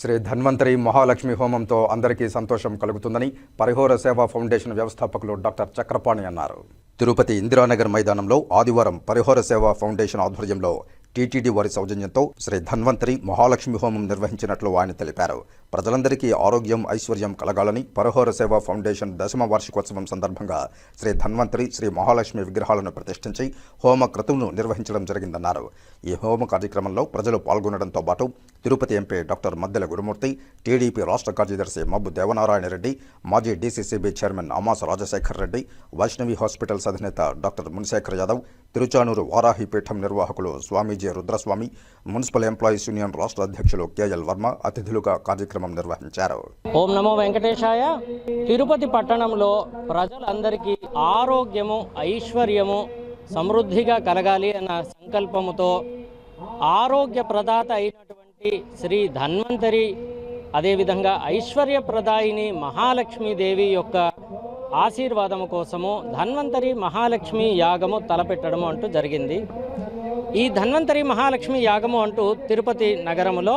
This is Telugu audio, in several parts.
శ్రీ ధన్వంతరి మహాలక్ష్మి హోమంతో అందరికీ సంతోషం కలుగుతుందని పరిహోర సేవా ఫౌండేషన్ వ్యవస్థాపకులు డాక్టర్ చక్రపాణి అన్నారు. తిరుపతి ఇందిరానగర్ మైదానంలో ఆదివారం పరిహోర సేవా ఫౌండేషన్ ఆధ్వర్యంలో టీటీడీ వారి సౌజన్యంతో శ్రీ ధన్వంతరి మహాలక్ష్మి హోమం నిర్వహించినట్లు ఆయన తెలిపారు. ప్రజలందరికీ ఆరోగ్యం ఐశ్వర్యం కలగాలని పరహోర సేవా ఫౌండేషన్ దశమ వార్షికోత్సవం సందర్భంగా శ్రీ ధన్వంతరి శ్రీ మహాలక్ష్మి విగ్రహాలను ప్రతిష్ఠించి హోమ క్రతువును నిర్వహించడం జరిగిందన్నారు. ఈ హోమ కార్యక్రమంలో ప్రజలు పాల్గొనడంతో పాటు Tirupati MP doctor Maddela Gurumurthy TDP రాష్ట్ర కార్యదర్శి మబ్బు దేవనారాయణ రెడ్డి మాజీ DCCB chairman Amasa Rajasekhar Reddy Vaishnavi hospitals అధినేత డాక్టర్ మునిశేఖర్ యాదవ్ తిరుచానూరు వారాహి పీఠం నిర్వాహకులు Swamiji Rudraswami municipal employees union రాష్ట్ర అధ్యక్షులు కేఎల్ వర్మ అతిథులుగా కార్యక్రమం నిర్వహించారు. ఓం నమో వెంకటేశాయ. తిరుపతి పట్టణంలో ప్రజలందరికీ ఆరోగ్యము ఐశ్వర్యము సమృద్ధిగా కలగాలి అన్న సంకల్పముతో ఆరోగ్య ప్రదాత అయినటువంటి శ్రీ ధన్వంతరి అదేవిధంగా ఐశ్వర్యప్రదాయిని మహాలక్ష్మీదేవి యొక్క ఆశీర్వాదము కోసము ధన్వంతరి మహాలక్ష్మి యాగము తలపెట్టడము అంటూ జరిగింది. ఈ ధన్వంతరి మహాలక్ష్మి యాగము అంటూ తిరుపతి నగరములో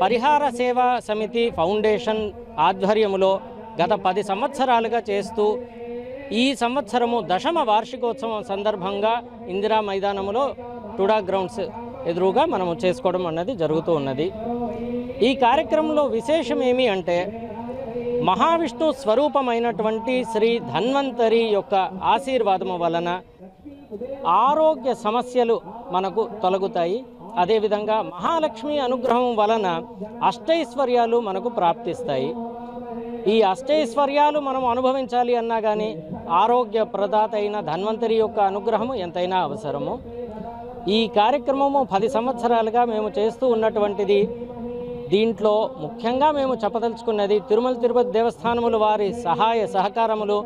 పరిహార సేవా సమితి ఫౌండేషన్ ఆధ్వర్యములో గత పది సంవత్సరాలుగా చేస్తూ ఈ సంవత్సరము దశమ వార్షికోత్సవం సందర్భంగా ఇందిరా మైదానములో టుడా గ్రౌండ్స్ ఎదురుగా మనం చేసుకోవడం అన్నది జరుగుతూ ఉన్నది. ఈ కార్యక్రమంలో విశేషం ఏమి అంటే మహావిష్ణు స్వరూపమైనటువంటి శ్రీ ధన్వంతరి యొక్క ఆశీర్వాదము వలన ఆరోగ్య సమస్యలు మనకు తొలగుతాయి. అదేవిధంగా మహాలక్ష్మి అనుగ్రహం వలన అష్టైశ్వర్యాలు మనకు ప్రాప్తిస్తాయి. ఈ అష్టైశ్వర్యాలు మనం అనుభవించాలి అన్నా కానీ ఆరోగ్య ప్రదాత అయిన ధన్వంతరి యొక్క అనుగ్రహము ఎంతైనా అవసరము. ఈ కార్యక్రమము పది సంవత్సరాలుగా మేము చేస్తూ ఉన్నటువంటిది. దీంట్లో ముఖ్యంగా మేము చెప్పదలుచుకున్నది తిరుమల తిరుపతి దేవస్థానములు వారి సహాయ సహకారములు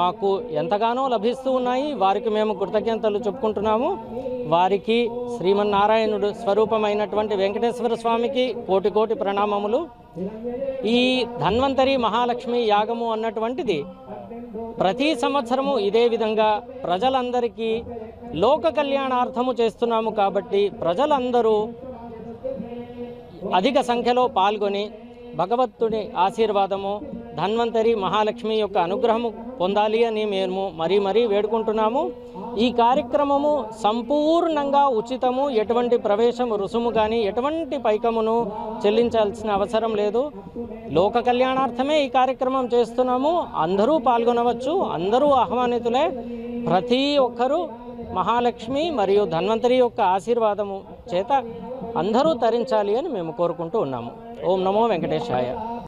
మాకు ఎంతగానో లభిస్తూ ఉన్నాయి. వారికి మేము కృతజ్ఞతలు చెప్పుకుంటున్నాము. వారికి శ్రీమన్నారాయణుడు స్వరూపమైనటువంటి వెంకటేశ్వర స్వామికి కోటి కోటి ప్రణామములు. ఈ ధన్వంతరి మహాలక్ష్మి యాగము అన్నటువంటిది ప్రతి సంవత్సరము ఇదే విధంగా ప్రజలందరికీ లోక కళ్యాణార్థము చేస్తున్నాము కాబట్టి ప్రజలందరూ అధిక సంఖ్యలో పాల్గొని భగవత్తుని ఆశీర్వాదము ధన్వంతరి మహాలక్ష్మి యొక్క అనుగ్రహము పొందాలి అని మేము మరీ మరీ వేడుకుంటున్నాము. ఈ కార్యక్రమము సంపూర్ణంగా ఉచితము ఎటువంటి ప్రవేశం రుసుము కానీ ఎటువంటి పైకమును చెల్లించాల్సిన అవసరం లేదు. లోక కళ్యాణార్థమే ఈ కార్యక్రమం చేస్తున్నాము. అందరూ పాల్గొనవచ్చు అందరూ ఆహ్వానితులే. ప్రతి ఒక్కరూ మహాలక్ష్మి మరియు ధన్వంతరి యొక్క ఆశీర్వాదము చేత అందరూ తరించాలి అని మేము కోరుకుంటూ ఉన్నాము. ఓం నమో వెంకటేశాయ.